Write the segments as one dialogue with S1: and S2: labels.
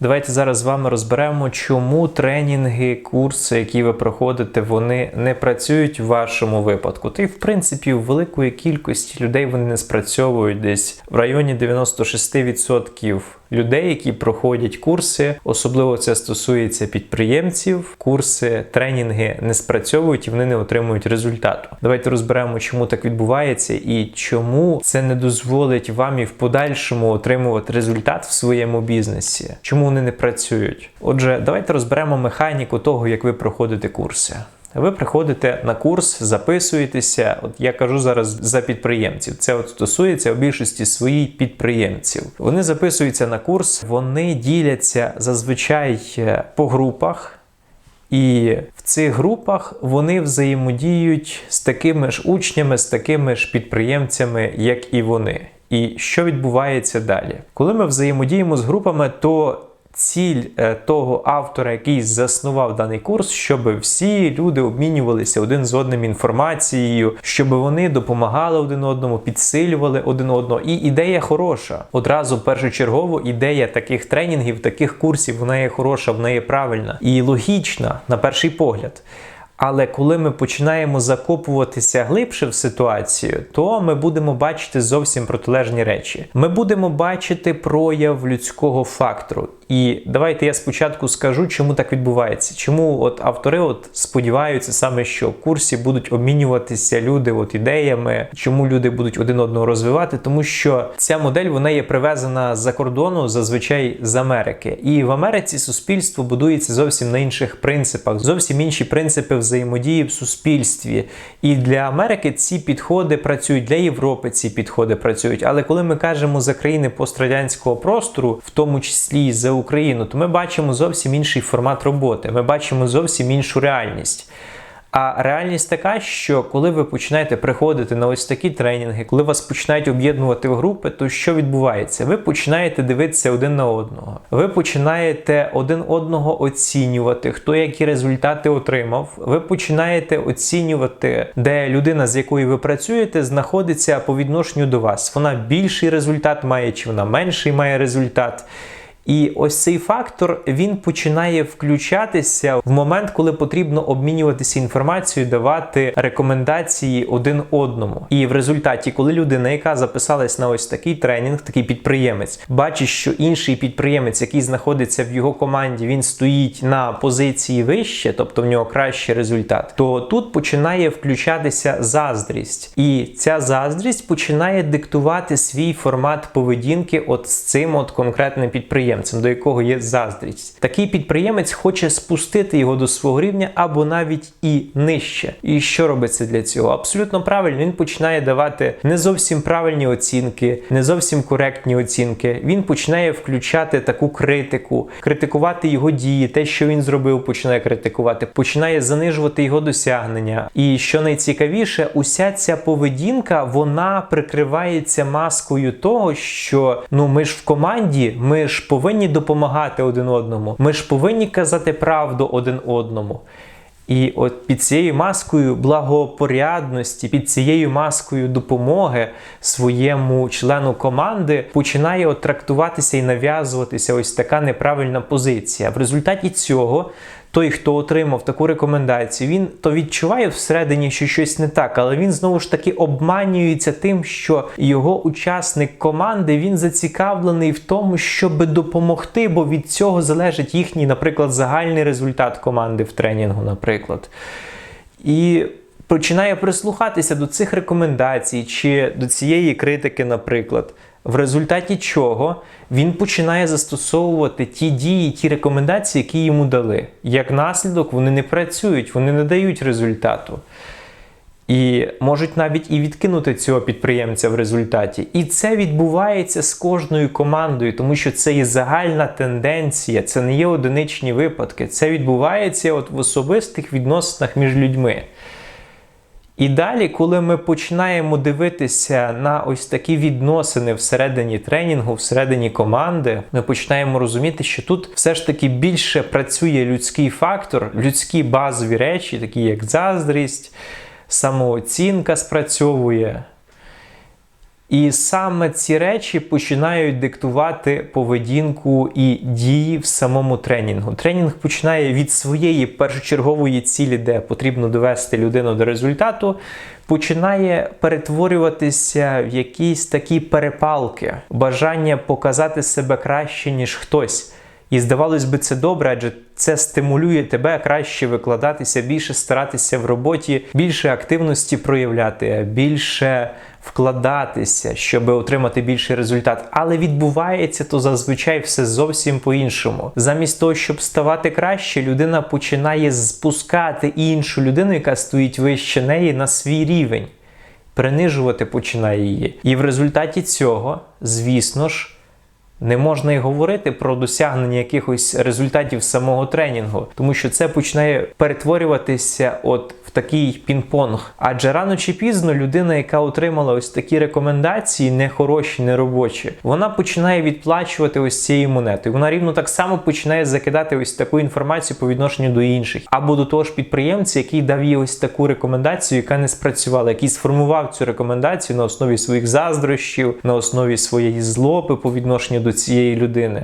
S1: Давайте зараз з вами розберемо, чому тренінги, курси, які ви проходите, вони не працюють в вашому випадку. Та й в принципі в великої кількості людей вони не спрацьовують десь в районі 96% людей, які проходять курси. Особливо це стосується підприємців. Курси, тренінги не спрацьовують і вони не отримують результату. Давайте розберемо, чому так відбувається і чому це не дозволить вам і в подальшому отримувати результат в своєму бізнесі. Чому вони не працюють? Отже, давайте розберемо механіку того, як ви проходите курси. Ви приходите на курс, записуєтеся. От я кажу зараз за підприємців. Це от стосується в більшості своїй підприємців. Вони записуються на курс, вони діляться зазвичай е, по групах. І в цих групах вони взаємодіють з такими ж учнями, з такими ж підприємцями, як і вони. І що відбувається далі? Коли ми взаємодіємо з групами, то ціль е, того автора, який заснував даний курс, щоб всі люди обмінювалися один з одним інформацією, щоб вони допомагали один одному, підсилювали один одного. І ідея хороша. Одразу першочергово ідея таких тренінгів, таких курсів, вона є хороша, вона є правильна і логічна на перший погляд. Але коли ми починаємо закопуватися глибше в ситуацію, то ми будемо бачити зовсім протилежні речі. Ми будемо бачити прояв людського фактору. І давайте я спочатку скажу, чому так відбувається. Чому от автори от сподіваються саме, що курсі будуть обмінюватися люди от ідеями, чому люди будуть один одного розвивати, тому що ця модель вона є привезена з-за кордону, зазвичай з Америки. І в Америці суспільство будується зовсім на інших принципах, зовсім інші принципи взаємодії в суспільстві. І для Америки ці підходи працюють, для Європи ці підходи працюють. Але коли ми кажемо за країни пострадянського простору, в тому числі за Україну, то ми бачимо зовсім інший формат роботи. Ми бачимо зовсім іншу реальність. А реальність така, що коли ви починаєте приходити на ось такі тренінги, коли вас починають об'єднувати в групи, то що відбувається? Ви починаєте дивитися один на одного. Ви починаєте один одного оцінювати, хто які результати отримав. Ви починаєте оцінювати, де людина, з якою ви працюєте, знаходиться по відношенню до вас. Вона більший результат має, чи вона менший має результат. І ось цей фактор він починає включатися в момент, коли потрібно обмінюватися інформацією, давати рекомендації один одному. І в результаті, коли людина, яка записалась на ось такий тренінг, такий підприємець, бачить, що інший підприємець, який знаходиться в його команді, він стоїть на позиції вище, тобто в нього кращий результат, то тут починає включатися заздрість, і ця заздрість починає диктувати свій формат поведінки, от з цим от конкретним підприємцем підприємцем, до якого є заздрість. Такий підприємець хоче спустити його до свого рівня або навіть і нижче. І що робиться для цього? Абсолютно правильно, він починає давати не зовсім правильні оцінки, не зовсім коректні оцінки. Він починає включати таку критику, критикувати його дії, те, що він зробив, починає критикувати, починає занижувати його досягнення. І що найцікавіше, уся ця поведінка вона прикривається маскою того, що ну ми ж в команді, ми ж повинні повинні допомагати один одному. Ми ж повинні казати правду один одному. І от під цією маскою благопорядності, під цією маскою допомоги своєму члену команди починає от трактуватися і нав'язуватися ось така неправильна позиція. В результаті цього той, хто отримав таку рекомендацію, він то відчуває всередині, що щось не так, але він знову ж таки обманюється тим, що його учасник команди він зацікавлений в тому, щоб допомогти, бо від цього залежить їхній, наприклад, загальний результат команди в тренінгу, наприклад. І починає прислухатися до цих рекомендацій чи до цієї критики, наприклад в результаті чого він починає застосовувати ті дії, ті рекомендації, які йому дали. Як наслідок, вони не працюють, вони не дають результату. І можуть навіть і відкинути цього підприємця в результаті. І це відбувається з кожною командою, тому що це є загальна тенденція, це не є одиничні випадки. Це відбувається от в особистих відносинах між людьми. І далі, коли ми починаємо дивитися на ось такі відносини всередині тренінгу, всередині команди, ми починаємо розуміти, що тут все ж таки більше працює людський фактор, людські базові речі, такі як заздрість, самооцінка спрацьовує. І саме ці речі починають диктувати поведінку і дії в самому тренінгу. Тренінг починає від своєї першочергової цілі, де потрібно довести людину до результату, починає перетворюватися в якісь такі перепалки, бажання показати себе краще, ніж хтось. І здавалось би, це добре, адже це стимулює тебе краще викладатися, більше старатися в роботі, більше активності проявляти, більше вкладатися, щоб отримати більший результат. Але відбувається то зазвичай все зовсім по-іншому. Замість того, щоб ставати краще, людина починає спускати іншу людину, яка стоїть вище неї, на свій рівень, принижувати починає її. І в результаті цього, звісно ж. Не можна й говорити про досягнення якихось результатів самого тренінгу, тому що це починає перетворюватися от в такий пінг-понг. Адже рано чи пізно людина, яка отримала ось такі рекомендації, не хороші, не робочі, вона починає відплачувати ось цією монетою. Вона рівно так само починає закидати ось таку інформацію по відношенню до інших, або до того ж підприємця, який дав їй ось таку рекомендацію, яка не спрацювала, який сформував цю рекомендацію на основі своїх заздрощів, на основі своєї злоби по відношенню до цієї людини.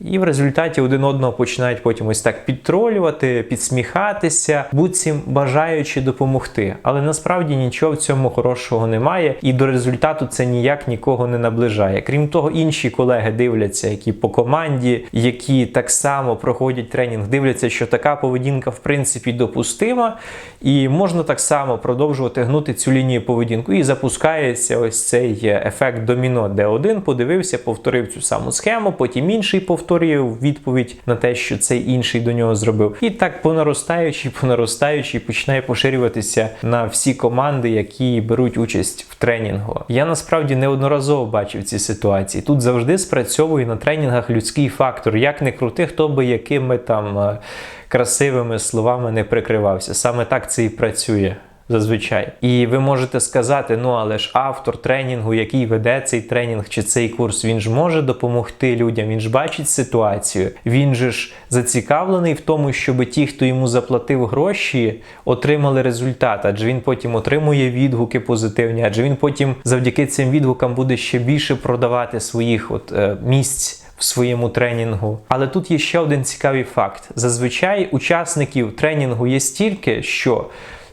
S1: І в результаті один одного починають потім ось так підтролювати, підсміхатися, буцім бажаючи допомогти. Але насправді нічого в цьому хорошого немає, і до результату це ніяк нікого не наближає. Крім того, інші колеги дивляться, які по команді, які так само проходять тренінг, дивляться, що така поведінка в принципі допустима, і можна так само продовжувати гнути цю лінію поведінку. І запускається ось цей ефект доміно, де один подивився, повторив цю саму схему, потім інший повторив повторює відповідь на те, що цей інший до нього зробив. І так по наростаючій, по наростаючій починає поширюватися на всі команди, які беруть участь в тренінгу. Я насправді неодноразово бачив ці ситуації. Тут завжди спрацьовує на тренінгах людський фактор. Як не крути, хто би якими там е, красивими словами не прикривався. Саме так це і працює зазвичай. І ви можете сказати, ну але ж автор тренінгу, який веде цей тренінг чи цей курс, він ж може допомогти людям, він ж бачить ситуацію, він же ж зацікавлений в тому, щоб ті, хто йому заплатив гроші, отримали результат, адже він потім отримує відгуки позитивні, адже він потім завдяки цим відгукам буде ще більше продавати своїх от е, місць. В своєму тренінгу, але тут є ще один цікавий факт: зазвичай учасників тренінгу є стільки, що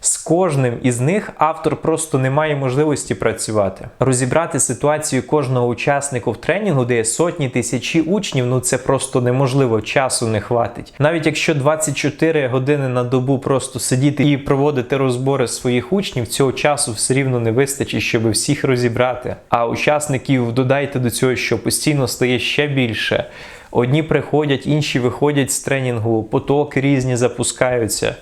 S1: з кожним із них автор просто не має можливості працювати. Розібрати ситуацію кожного учасника в тренінгу, де є сотні тисячі учнів, ну це просто неможливо, часу не хватить. Навіть якщо 24 години на добу просто сидіти і проводити розбори своїх учнів, цього часу все рівно не вистачить, щоб всіх розібрати. А учасників додайте до цього, що постійно стає ще більше. Одні приходять, інші виходять з тренінгу, потоки різні запускаються.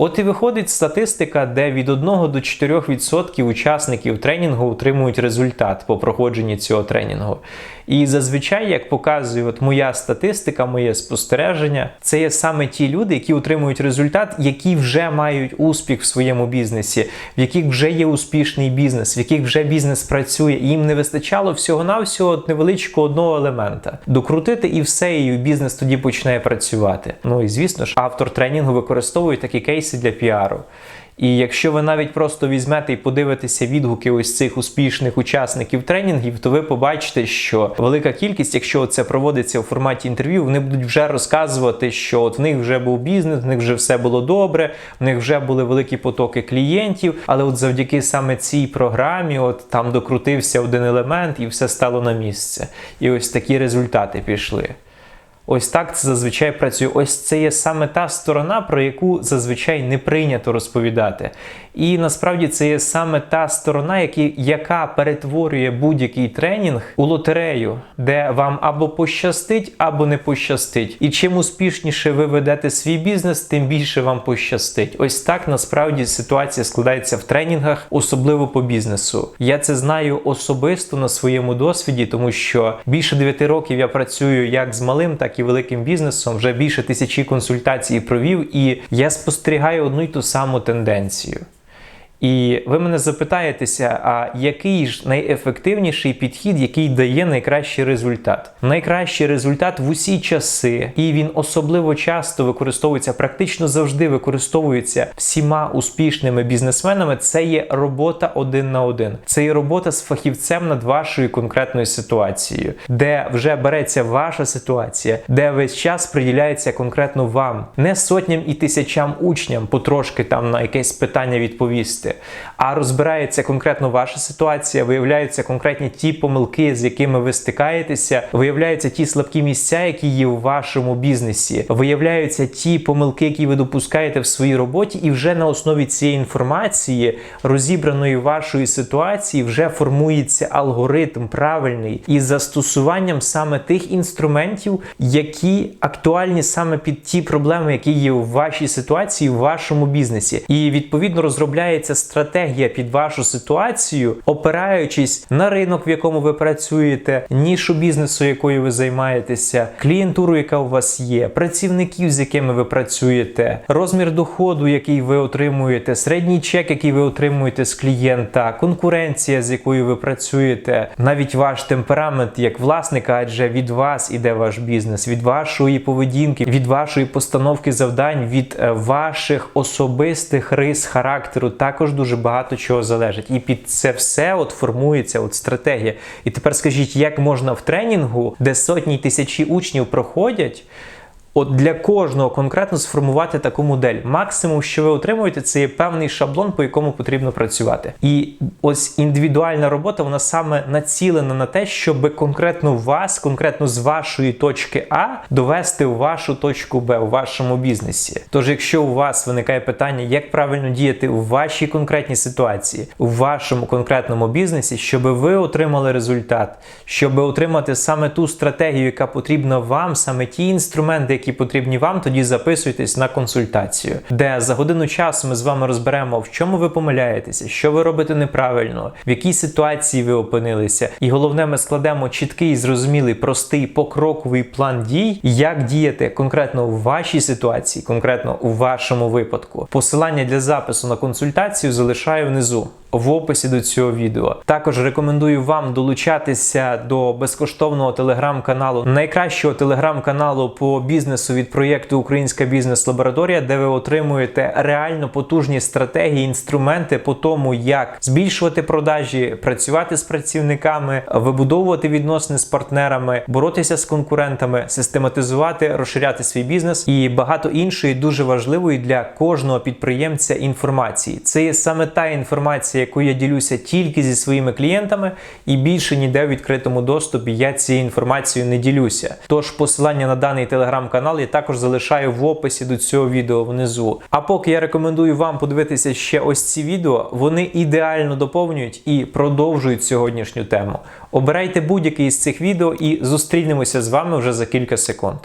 S1: От і виходить статистика, де від 1 до 4% учасників тренінгу отримують результат по проходженні цього тренінгу. І зазвичай, як показує от моя статистика, моє спостереження, це є саме ті люди, які отримують результат, які вже мають успіх в своєму бізнесі, в яких вже є успішний бізнес, в яких вже бізнес працює, і їм не вистачало всього-навсього невеличкого одного елемента. Докрутити і все, і бізнес тоді починає працювати. Ну і звісно ж, автор тренінгу використовує такі кейси для піару. І якщо ви навіть просто візьмете і подивитеся відгуки ось цих успішних учасників тренінгів, то ви побачите, що велика кількість, якщо це проводиться у форматі інтерв'ю, вони будуть вже розказувати, що от в них вже був бізнес, в них вже все було добре, в них вже були великі потоки клієнтів. Але от завдяки саме цій програмі, от там докрутився один елемент і все стало на місце. І ось такі результати пішли. Ось так це зазвичай працює. Ось це є саме та сторона, про яку зазвичай не прийнято розповідати. І насправді це є саме та сторона, які, яка перетворює будь-який тренінг у лотерею, де вам або пощастить, або не пощастить. І чим успішніше ви ведете свій бізнес, тим більше вам пощастить. Ось так насправді ситуація складається в тренінгах, особливо по бізнесу. Я це знаю особисто на своєму досвіді, тому що більше 9 років я працюю як з малим, так і великим бізнесом. Вже більше тисячі консультацій провів, і я спостерігаю одну й ту саму тенденцію. І ви мене запитаєтеся, а який ж найефективніший підхід, який дає найкращий результат? Найкращий результат в усі часи, і він особливо часто використовується, практично завжди використовується всіма успішними бізнесменами. Це є робота один на один. Це є робота з фахівцем над вашою конкретною ситуацією, де вже береться ваша ситуація, де весь час приділяється конкретно вам, не сотням і тисячам учням потрошки там на якесь питання відповісти, а розбирається конкретно ваша ситуація, виявляються конкретні ті помилки, з якими ви стикаєтеся, виявляються ті слабкі місця, які є у вашому бізнесі, виявляються ті помилки, які ви допускаєте в своїй роботі, і вже на основі цієї інформації, розібраної вашої ситуації, вже формується алгоритм правильний із застосуванням саме тих інструментів, які актуальні саме під ті проблеми, які є у вашій ситуації, в вашому бізнесі, і відповідно розробляється стратегія під вашу ситуацію, опираючись на ринок, в якому ви працюєте, нішу бізнесу, якою ви займаєтеся, клієнтуру, яка у вас є, працівників, з якими ви працюєте, розмір доходу, який ви отримуєте, середній чек, який ви отримуєте з клієнта, конкуренція, з якою ви працюєте, навіть ваш темперамент як власника, адже від вас іде ваш бізнес, від вашої поведінки, від вашої постановки завдань, від е, ваших особистих рис характеру також дуже багато чого залежить. І під це все от формується от стратегія. І тепер скажіть, як можна в тренінгу, де сотні тисячі учнів проходять. От для кожного конкретно сформувати таку модель. Максимум, що ви отримуєте, це є певний шаблон, по якому потрібно працювати. І ось індивідуальна робота, вона саме націлена на те, щоб конкретно вас, конкретно з вашої точки А довести в вашу точку Б у вашому бізнесі. Тож, якщо у вас виникає питання, як правильно діяти у вашій конкретній ситуації, у вашому конкретному бізнесі, щоб ви отримали результат, щоб отримати саме ту стратегію, яка потрібна вам, саме ті інструменти, які потрібні вам, тоді записуйтесь на консультацію, де за годину часу ми з вами розберемо, в чому ви помиляєтеся, що ви робите неправильно, в якій ситуації ви опинилися. І головне, ми складемо чіткий, зрозумілий, простий покроковий план дій, як діяти конкретно у вашій ситуації, конкретно у вашому випадку. Посилання для запису на консультацію залишаю внизу в описі до цього відео. Також рекомендую вам долучатися до безкоштовного телеграм-каналу, найкращого телеграм-каналу по бізнесу від проєкту Українська бізнес-лабораторія, де ви отримуєте реально потужні стратегії, інструменти по тому, як збільшувати продажі, працювати з працівниками, вибудовувати відносини з партнерами, боротися з конкурентами, систематизувати, розширяти свій бізнес і багато іншої дуже важливої для кожного підприємця інформації. Це є саме та інформація яку я ділюся тільки зі своїми клієнтами, і більше ніде в відкритому доступі я цією інформацією не ділюся. Тож посилання на даний телеграм-канал я також залишаю в описі до цього відео внизу. А поки я рекомендую вам подивитися ще ось ці відео, вони ідеально доповнюють і продовжують сьогоднішню тему. Обирайте будь-який із цих відео і зустрінемося з вами вже за кілька секунд.